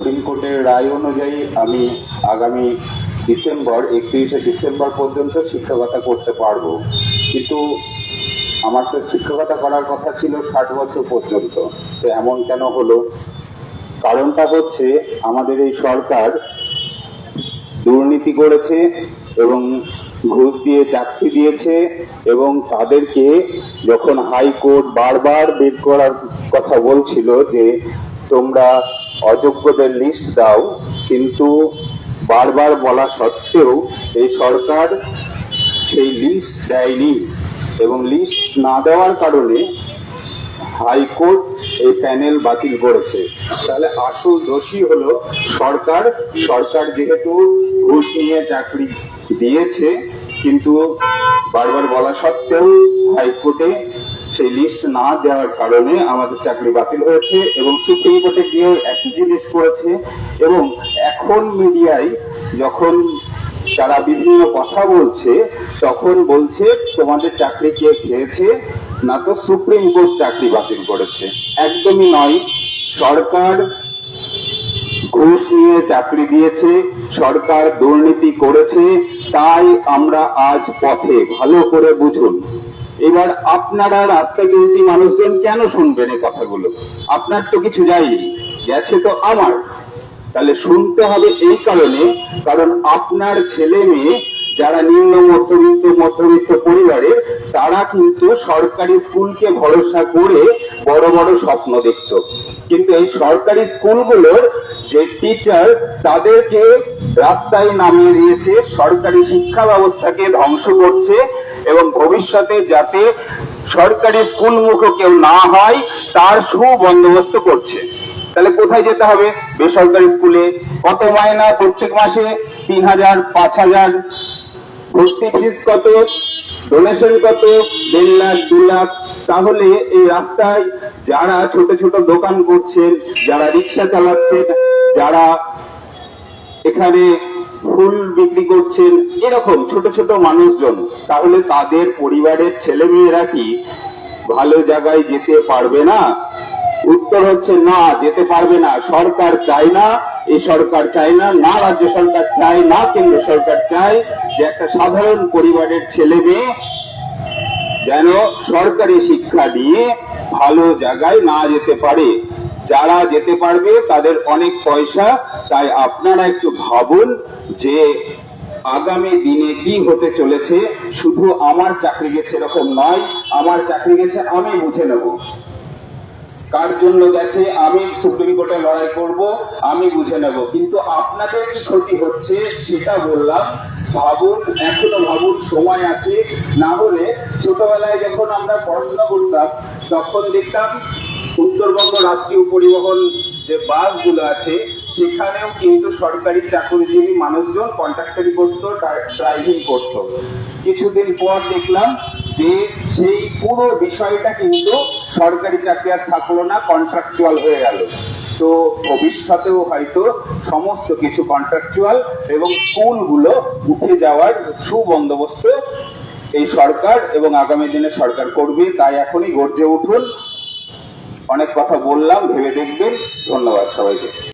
Supreme কোর্টের রায় অনুযায়ী আমি আগামী ডিসেম্বর, একত্রিশে ডিসেম্বর পর্যন্ত শিক্ষকতা করতে পারব। কিন্তু আমার তো শিক্ষকতা করার কথা ছিল ষাট বছর পর্যন্ত। তো এমন কেন হলো? কারণটা হচ্ছে আমাদের এই সরকার দুর্নীতি করেছে এবং ঘুষ দিয়ে চাকরি দিয়েছে এবং তাদেরকে যখন হাইকোর্ট বারবার বের করার কথা বলছিল যে তোমরা অযোগ্যদের লিস্ট দাও, কিন্তু বারবার বলা সত্ত্বেও এই সরকার সেই লিস্ট দেয়নি। এবং লিস্ট না দেওয়ার কারণে হাইকোর্ট এই প্যানেল বাতিল করেছে। তাহলে আসল দোষী হলো সরকার। সরকার যেহেতু ঘুষ নিয়ে চাকরি দিয়েছে, কিন্তু বারবার বলা সত্ত্বেও হাইকোর্টে সেই লিস্ট না দেওয়ার কারণে আমাদের চাকরি বাতিল হয়েছে এবং সুপ্রিম কোর্টে গিয়ে একই জিনিস করেছে এবং এখন মিডিয়ায় যখন তারা বিভিন্ন কথা বলছে, তখন বলছে, তোমাদের চাকরি কে খেয়েছে? না তো সুপ্রিম কোর্ট চাকরি বাতিল করেছে। একদমই নয়। সরকার ঘুষ নিয়ে চাকরি দিয়েছে, সরকার দুর্নীতি করেছে, তাই আমরা আজ পথে ভালো করে বুঝুন। এবার আপনারা রাস্তা চলতি মানুষজন কেন শুনবেন এই কথাগুলো? আপনার তো কিছু যায়নি। গেছে তো আমার। তাহলে শুনতে হবে এই কারণে, কারণ আপনার ছেলে মেয়ে যারা নিম্ন মধ্যবিত্ত মধ্যবিত্ত পরিবারের তারা কিন্তু সরকারি স্কুলকে ভরসা করে বড় বড় স্বপ্ন দেখত। কিন্তু এই সরকারি স্কুলগুলোর যে টিচার তাদেরকে রাস্তায় নামিয়ে দিয়েছে, সরকারি শিক্ষা ব্যবস্থাকে ধ্বংস করছে এবং ভবিষ্যতে যাতে সরকারি স্কুল মুখ কেউ না হয়, তার সুবন্দোবস্ত করছে। তাহলে কোথায় যেতে হবে? বেসরকারি স্কুলে। কত মায়না প্রত্যেক মাসে? তিন হাজার, পাঁচ হাজার। ভর্তি ফিস কত ডোনেশন কত দেড় লাখ, দু লাখ, তাহলে এই রাস্তায় যারা ছোট ছোট দোকান করছেন, যারা রিক্সা চালাচ্ছেন, যারা এখানে ফুল বিক্রি করছেন, এরকম ছোট ছোট মানুষজন, তাহলে তাদের পরিবারের ছেলে মেয়েরা কি ভালো জায়গায় যেতে পারবে না? উত্তর হচ্ছে না, যেতে পারবে না। সরকার চায় না এই সরকার চায় না না রাজ্য সরকার চায় না, কেন্দ্র সরকার চায় যে একটা সাধারণ পরিবারের ছেলে মেয়ে যেন সরকারি শিক্ষা নিয়ে ভালো জায়গায় না যেতে পারে। যারা যেতে পারবে, তাদের অনেক পয়সা। তাই আপনারা একটু ভাবুন যে আগামী দিনে কি হতে চলেছে। শুধু আমার চাকরি গেছে এরকম নয়, আমার চাকরি গেছে আমি বুঝে নেব। কার জন্য গেছে, আমি সুপ্রিম কোর্টে লড়াই করব, আমি বুঝে নেব। কিন্তু আপনাদের কি ক্ষতি হচ্ছে সেটা বললাম। ভাবুন, এখনও ভাবুন, সময় আছে। না হলে ছোটবেলায় যখন আমরা পড়াশোনা করতাম, তখন দেখতাম উত্তরবঙ্গ রাষ্ট্রীয় পরিবহন যে বাসগুলো আছে, সেখানেও কিন্তু সরকারি চাকরিজীবী মানুষজন কন্ট্রাক্টারি করতো ড্রাইভিং করতো। কিছুদিন পর দেখলাম যে সেই পুরো বিষয়টা কিন্তু সরকারি চাকরি আর থাকল না কন্ট্রাকচুয়াল হয়ে গেল। তো ভবিষ্যতেও হয়তো সমস্ত কিছু কন্ট্রাকচুয়াল এবং স্কুলগুলো উঠে যাওয়ার সুবন্দোবস্ত এই সরকার এবং আগামী দিনে সরকার করবে, তাই এখনই গর্জে উঠুন। অনেক কথা বললাম, ভেবে দেখবেন। ধন্যবাদ সবাইকে।